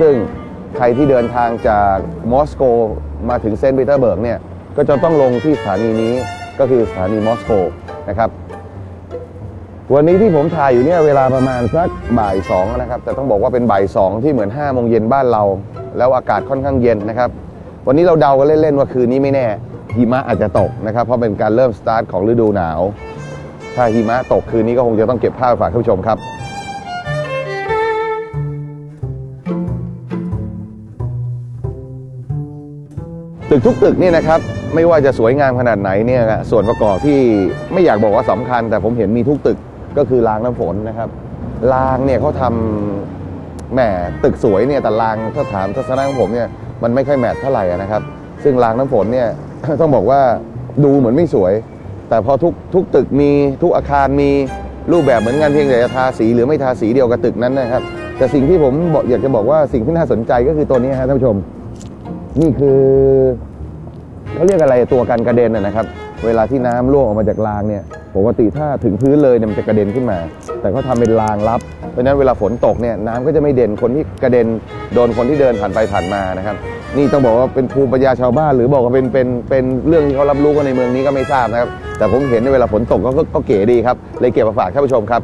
ซึ่งใครที่เดินทางจากมอสโกมาถึงเซนต์ปีเตอร์เบิร์กเนี่ยก็จะต้องลงที่สถานีนี้ก็คือสถานีมอสโกนะครับวันนี้ที่ผมถ่ายอยู่เนี่ยเวลาประมาณสักบ่ายสองนะครับแต่ต้องบอกว่าเป็นบ่ายสองที่เหมือน5้าโมงเย็นบ้านเรา แล้วอากาศค่อนข้างเย็นนะครับ วันนี้เราเดากันเล่นๆว่าคืนนี้ไม่แน่หิมะอาจจะตกนะครับ เพราะเป็นการเริ่มสตาร์ทของฤดูหนาว ถ้าหิมะตกคืนนี้ก็คงจะต้องเก็บภาพฝากท่านผู้ชมครับ ตึกทุกตึกเนี่ยนะครับไม่ว่าจะสวยงามขนาดไหนเนี่ยส่วนประกอบที่ไม่อยากบอกว่าสำคัญ แต่ผมเห็นมีทุกตึกก็คือรางน้ำฝนนะครับรางเนี่ยเขาทำแหมตึกสวยเนี่ยแต่รางถ้าถามทัศนะของผมเนี่ยมันไม่ค่อยแมทเท่าไหร่นะครับ ซึ่งรางน้ำฝนเนี่ยต้องบอกว่าดูเหมือนไม่สวย แต่พอทุกทุกตึกมีทุกอาคารมีรูปแบบเหมือนกันเพียงแต่จะทาสีหรือไม่ทาสีเดียวกับตึกนั้นนะครับ แต่สิ่งที่ผมบอกอยากจะบอกว่าสิ่งที่น่าสนใจก็คือตัวนี้ฮะท่านผู้ชม นี่คือเขาเรียกอะไรตัวกันกระเด็นนะครับ เวลาที่น้ำร่วงออกมาจากรางเนี่ยปกติถ้าถึงพื้นเลยเนี่ยมันจะกระเด็นขึ้นมา แต่เขาทำเป็นรางรับ เพราะฉะนั้นเวลาฝนตกเนี่ยน้ำก็จะไม่เด่นคนที่กระเด็นโดนคนที่เดินผ่านไปผ่านมานะครับ นี่ต้องบอกว่าเป็นภูมิปัญญาชาวบ้าน หรือบอกว่าเป็นเป็นเป็นเรื่องที่เขารับรู้กันในเมืองนี้ก็ไม่ทราบนะครับ แต่ผมเห็นในเวลาฝนตกก็ก็เก๋ดีครับเลยเก็บมาฝากท่านผู้ชมครับ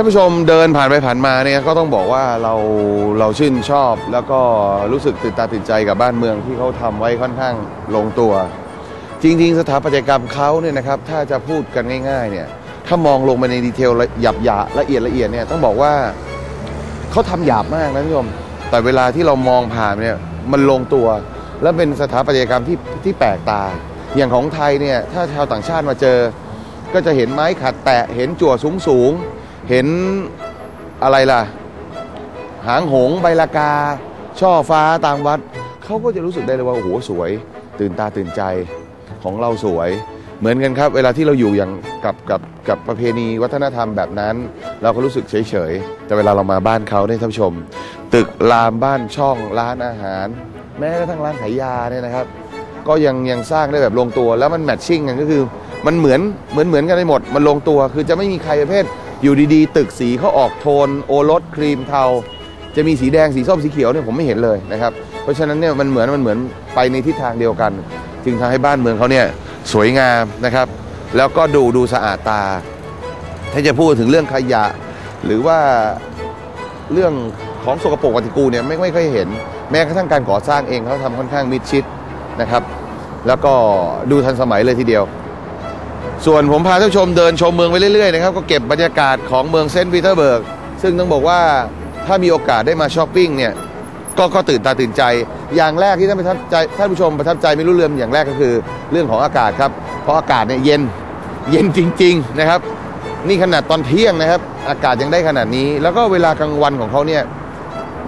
ท่านผู้ชมเดินผ่านไปผ่านมาเนี่ยก็ต้องบอกว่าเราเราชื่นชอบ แล้วก็รู้สึกตื่นตาตื่นใจกับบ้านเมืองที่เขาทำไว้ค่อนข้างลงตัว จริง ๆ สถาปัตยกรรมเขาเนี่ยนะครับถ้าจะพูดกันง่าย ๆ เนี่ยถ้ามองลงไปในดีเทลหยาบหยาละเอียดละเอียดเนี่ยต้องบอกว่าเขาทำหยาบมากนะท่านผู้ชมแต่เวลาที่เรามองผ่านเนี่ยมันลงตัว และเป็นสถาปัตยกรรมที่ที่แปลกตา อย่างของไทยเนี่ยถ้าชาวต่างชาติมาเจอ ก็จะเห็นไม้ขัดแตะเห็นจั่วสูงสูงๆ เห็นอะไรล่ะ หางหงใบลากา ช่อฟ้าตามวัด เขาก็จะรู้สึกได้เลยว่า โอ้โห สวย ตื่นตาตื่นใจของเราสวย เหมือนกันครับ เวลาที่เราอยู่อย่างกับกับกับประเพณีวัฒนธรรมแบบนั้น เราก็รู้สึกเฉยเฉยๆ แต่เวลาเรามาบ้านเขาเนี่ยท่านผู้ชม ตึกรามบ้านช่องร้านอาหาร แม้กระทั่งร้านขายยาเนี่ยนะครับ ก็ยังยังสร้างได้แบบลงตัวแล้วมันแมทชิ่งกันก็คือ มันเหมือนเหมือนเหมือนกันไปหมด มันลงตัวคือจะไม่มีใครประเภท อยู่ดีๆ ตึกสีเขาออกโทน โอรสครีมเทา จะมีสีแดงสีส้มสีเขียวเนี่ยผมไม่เห็นเลยนะครับเพราะฉะนั้นเนี่ยมันเหมือนมันเหมือนไปในทิศทางเดียวกัน จึงทำให้บ้านเมืองเขาเนี่ยสวยงามนะครับ แล้วก็ดูดูสะอาดตา ถ้าจะพูดถึงเรื่องขยะ หรือว่าเรื่องของสกปรกปฏิกูลเนี่ยไม่ไม่ค่อยเห็น แม้กระทั่งการก่อสร้างเองเขาทำค่อนข้างมิดชิดนะครับ แล้วก็ดูทันสมัยเลยทีเดียว ส่วนผมพาท่านชมเดินชมเมืองไปเรื่อยๆนะครับก็เก็บบรรยากาศของเมืองเซนต์ปีเตอร์เบิร์กซึ่งต้องบอกว่าถ้ามีโอกาสได้มาช้อปปิ้งเนี่ยก็ก็ตื่นตาตื่นใจ อย่างแรกที่ท่านประทับใจท่านผู้ชมประทับใจไม่รู้เรื่องอย่างแรกก็คือเรื่องของอากาศครับ เพราะอากาศเนี่ยเย็นเย็นจริง ๆนะครับ นี่ขนาดตอนเที่ยงนะครับ อากาศยังได้ขนาดนี้ แล้วก็เวลากลางวันของเขาเนี่ย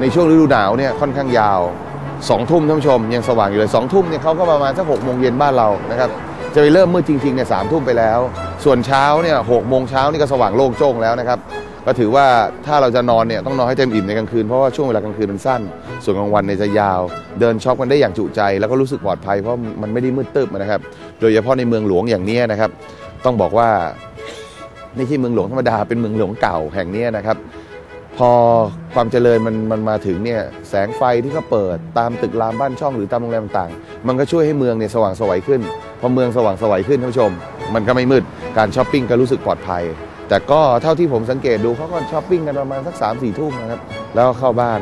ในช่วงฤดูหนาวเนี่ยค่อนข้างยาวสองทุ่มท่านผู้ชมยังสว่างอยู่เลยสองทุ่มเนี่ยเขาก็ประมาณสักหกโมงเย็นบ้านเรานะครับ จะไปเริ่มมืดจริงๆเนี่ยสามทุ่มไปแล้ว ส่วนเช้าเนี่ยหกโมงเช้านี่ก็สว่างโล่งโจ้งแล้วนะครับ ก็ถือว่าถ้าเราจะนอนเนี่ยต้องนอนให้เต็มอิ่มในกลางคืนเพราะว่าช่วงเวลากลางคืนมันสั้น ส่วนกลางวันเนี่ยจะยาว เดินช็อปกันได้อย่างจุใจ แล้วก็รู้สึกปลอดภัยเพราะมันไม่ได้มืดตึ๊บนะครับ โดยเฉพาะในเมืองหลวงอย่างนี้นะครับ ต้องบอกว่าไม่ใช่เมืองหลวงธรรมดาเป็นเมืองหลวงเก่าแห่งนี้นะครับ พอความเจริญมันมันมาถึงเนี่ยแสงไฟที่เขาเปิดตามตึกรามบ้านช่องหรือตามโรงแรมต่างๆ มันก็ช่วยให้เมืองเนี่ยสว่างสวัยขึ้น พอเมืองสว่างสวัยขึ้นท่านผู้ชม มันก็ไม่มืดการช้อปปิ้งก็รู้สึกปลอดภัย แต่ก็เท่าที่ผมสังเกตดูเขาก็ช้อปปิ้งกันประมาณสัก3ามสี่ทุ่มนะครับแล้วก็เข้าบ้าน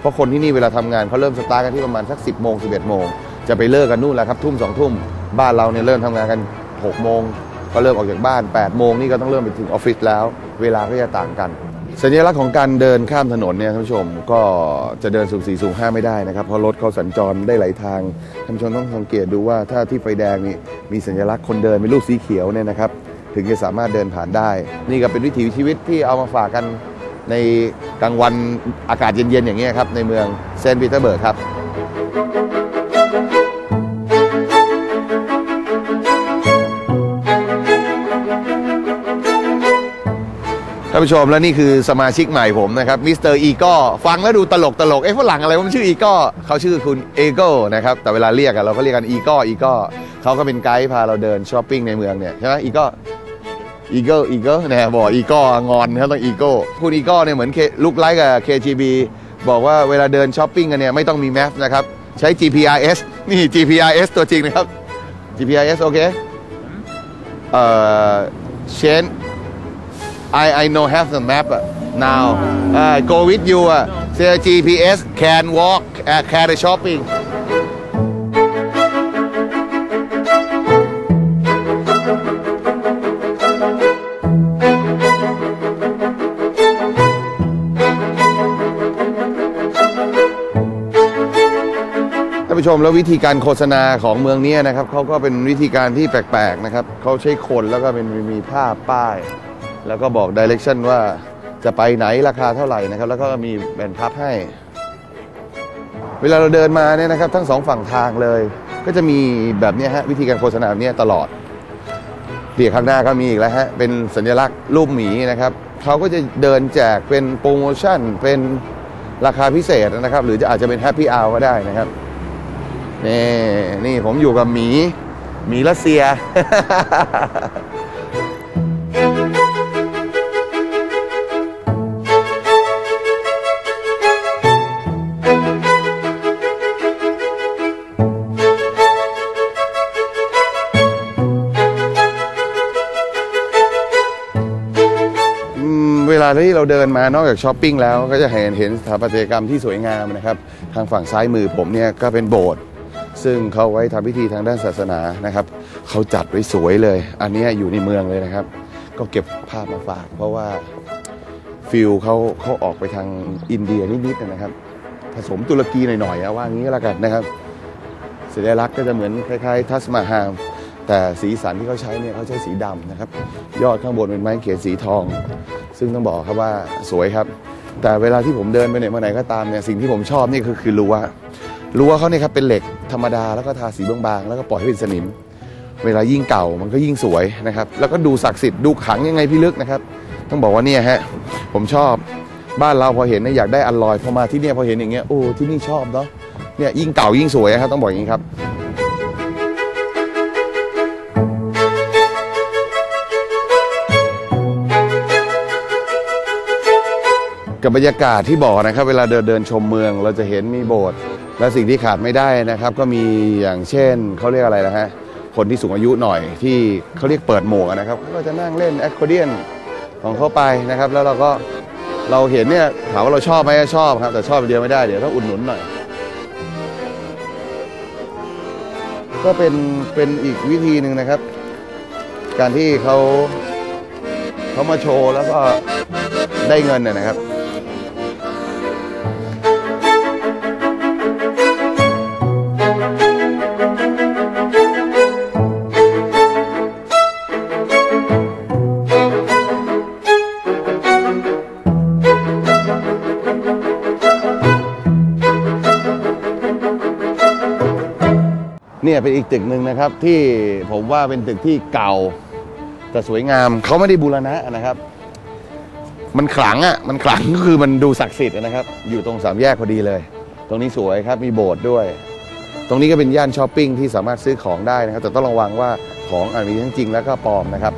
เพราะคนที่นี่เวลาทำงานเขาเริ่มสตาร์กันที่ประมาณสัก 10บโมงสิบเอ็ดโมงจะไปเลิกกันนู่นแหละครับทุ่มสองทุ่มบ้านเราเนี่ยเริ่มทำงานกัน6กโมงก็เริ่มออกจากบ้าน8ปดโมงนี่ก็ต้องเริ่มไปถึงออฟฟิศแล้ว เวลาก็จะต่างกัน สัญลักษณ์ของการเดินข้ามถนนเนี่ยท่านผู้ชมก็จะเดินสุ่สี่สุ่ห้าไม่ได้นะครับ เพราะรถเขาสัญจรได้หลายทางท่านผู้ชมต้องสังเกตดูว่าถ้าที่ไฟแดงนี่มีสัญลักษณ์คนเดินเป็นรูปสีเขียวเนี่ยนะครับ ถึงจะสามารถเดินผ่านได้ นี่ก็เป็นวิถีชีวิตที่เอามาฝากกันในกลางวันอากาศเย็นๆอย่างเงี้ครับในเมืองเซนต์ปีเตอร์เบิร์กครับานผู้ชมแล้วนี่คือสมาชิกใหม่ผมนะครับมิสเตอร์อีกฟังแล้วดูตลกตลกเอ้ฝรั่งอะไรวะมันชื่ออีกเขาชื่อคุณเอโก้นะครับแต่เวลาเรียกอะเราก็เรียกกันอีกอีกเขาก็เป็นไกด์พาเราเดินช้อปปิ้งในเมืองเนี่ยใช่ไหมอีกอีเกิลอีเกิลนี่ยบอกอีกงอนเขาต้องอีโก้คุณอีกเนี่ยเหมือนลุกไลค์กับ KGB บอกว่าเวลาเดินช้อปปิ้งกันเนี่ยไม่ต้องมีแมปนะครับใช้ GPRS นี่ GPRS ตัวจริงนะครับ GPRS โอเคเอ่อเชน I I know have the map now. Uh, go with you. Uh, say GPS can walk uh, can shopping. ท่านผู้ชมแล้ววิธีการโฆษณาของเมืองนี้นะครับเขาก็เป็นวิธีการที่แปลกๆนะครับเขาใช้คนแล้วก็เป็นมีภาพป้าย แล้วก็บอกดิเรกชันว่าจะไปไหนราคาเท่าไหร่นะครับ แล้วก็มีแผนพับให้ เวลาเราเดินมาเนี่ยนะครับ ทั้งสองฝั่งทางเลย ก็จะมีแบบนี้ฮะวิธีการโฆษณาแบบเนี้ยตลอดเดี๋ยวข้างหน้าก็มีอีกแล้วฮะเป็นสัญลักษณ์รูปหมีนะครับเขาก็จะเดินแจกเป็นโปรโมชั่นเป็นราคาพิเศษนะครับ หรือจะอาจจะเป็นแฮปปี้อ r ก็ได้นะครับนี่นี่ผมอยู่กับหมี หมีรัสเซียอื ที่เราเดินมานอกจากช้อปปิ้งแล้วก็จะเห็นเห็นสถาปัตยกรรมที่สวยงามนะครับ ทางฝั่งซ้ายมือผมเนี่ยก็เป็นโบสถ์ซึ่งเขาไว้ทำพิธีทางด้านศาสนานะครับเขาจัดไว้สวยเลย อันนี้อยู่ในเมืองเลยนะครับ ก็เก็บภาพมาฝาก เพราะว่าฟิลเขาเขาออกไปทางอินเดียนิดๆนะครับ ผสมตุรกีหน่อยๆว่างี้ก็แล้วกันนะครับสัญลักษณ์ก็จะเหมือนคล้ายๆ ทัสมาฮามแต่สีสันที่เขาใช้เนี่ยเขาใช้สีดำนะครับ ยอดข้างบนเป็นไม้เขียนสีทอง ซึ่งต้องบอกครับว่าสวยครับ แต่เวลาที่ผมเดินไปไหนมาไหนก็ตามเนี่ยสิ่งที่ผมชอบนี่คือคือรั้วรั้วเขาเนี่ยครับเป็นเหล็กธรรมดาแล้วก็ทาสีบางๆแล้วก็ปล่อยให้เป็นสนิม เวลายิ่งเก่ามันก็ยิ่งสวยนะครับ แล้วก็ดูศักดิ์สิทธิ์ดูขังยังไงพี่ลึกนะครับ ต้องบอกว่าเนี่ยฮะผมชอบบ้านเราพอเห็นเนี่ยอยากได้อันลอยพอมาที่เนี่ยพอเห็นอย่างเงี้ยโอ้ที่นี่ชอบเนาะเนี่ยยิ่งเก่ายิ่งสวยครับต้องบอกอย่างนี้ครับ กับบรรยากาศที่บอกนะครับ เวลาเดินเดินชมเมือง เราจะเห็นมีโบสถ์และสิ่งที่ขาดไม่ได้นะครับ ก็มีอย่างเช่นเขาเรียกอะไรนะฮะคนที่สูงอายุหน่อยที่เขาเรียกเปิดหมวกนะครับก็จะนั่งเล่นแอคคอร์เดียนของเขาไปนะครับ แล้วเราก็เราเห็นเนี่ยถามว่าเราชอบไหมชอบครับ แต่ชอบอย่างเดียวไม่ได้เดี๋ยวต้องอุดหนุนหน่อยก็เป็นเป็นอีกวิธีหนึ่งนะครับ การที่เขาเขามาโชว์แล้วก็ได้เงินเนี่ยนะครับ เนี่ยเป็นอีกตึกหนึ่งนะครับ ที่ผมว่าเป็นตึกที่เก่า แต่สวยงามเขาไม่ได้บูรณะนะครับ มันขลังอะมันขลังก็คือมันดูศักดิ์สิทธิ์นะครับ อยู่ตรงสามแยกพอดีเลย ตรงนี้สวยครับมีโบสถ์ด้วย ตรงนี้ก็เป็นย่านช้อปปิ้งที่สามารถซื้อของได้นะครับ แต่ต้องระวังว่าของอาจมีทั้งจริงแล้วก็ปลอมนะครับ